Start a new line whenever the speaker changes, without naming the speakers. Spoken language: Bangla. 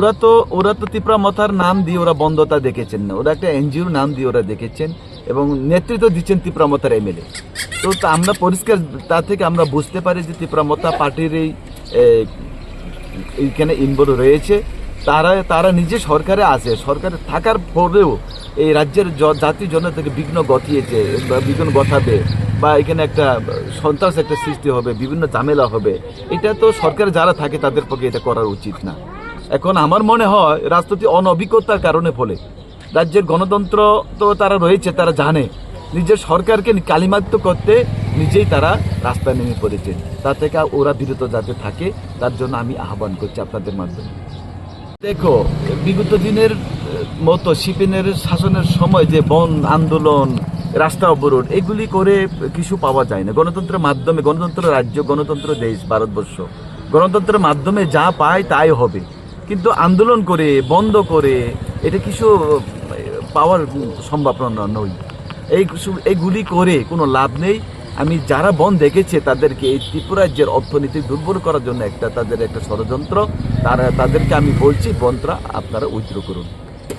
ওরা তো ওরা তো তিপ্রা মথার নাম দিয়ে ওরা বন্ধতা দেখেছেন না। ওরা একটা এনজিওর নাম দিয়ে ওরা দেখেছেন এবং নেতৃত্ব দিচ্ছেন তিপ্রা মথার এমএলএ। তো আমরা পরিষ্কার, তা থেকে আমরা বুঝতে পারি যে তিপ্রা মথা পার্টির এই এইখানে ইনভলভ রয়েছে। তারা তারা নিজে সরকারে আছে। সরকারে থাকার পরেও এই রাজ্যের জ- জাতির জন্য থেকে বিঘ্ন গতিয়েছে বা বিঘ্ন গথাবে বা এখানে একটা সন্ত্রাস একটা সৃষ্টি হবে, বিভিন্ন ঝামেলা হবে। এটা তো সরকারে যারা থাকে তাদের পক্ষে এটা করা উচিত না। এখন আমার মনে হয় রাজনীতি অনভিজ্ঞতার কারণে ফলে। রাজ্যের গণতন্ত্র তো তারা রয়েছে, তারা জানে। নিজের সরকারকে কালিমাত্য করতে নিজেই তারা রাস্তায় নেমে পড়েছে। তা থেকে ওরা বিরত যাতে থাকে, তার জন্য আমি আহ্বান করছি আপনাদের মাধ্যমে। দেখো, বিগত দিনের মতো সিপিনের শাসনের সময় যে বন আন্দোলন, রাস্তা অবরোধ, এগুলি করে কিছু পাওয়া যায় না। গণতন্ত্রের মাধ্যমে, গণতন্ত্র রাজ্য, গণতন্ত্র দেশ, ভারতবর্ষ। গণতন্ত্রের মাধ্যমে যা পায় তাই হবে। কিন্তু আন্দোলন করে, বন্ধ করে, এটা কিছু পাওয়ার সম্ভাবনা নই। এই এইগুলি করে কোনো লাভ নেই। আমি যারা বন দেখেছে, তাদেরকে এই ত্রিপুরাজ্যের অর্থনীতি দুর্বল করার জন্য একটা তাদের একটা ষড়যন্ত্র। তারা তাদেরকে আমি বলছি, বনটা আপনারা উইথড্র করুন।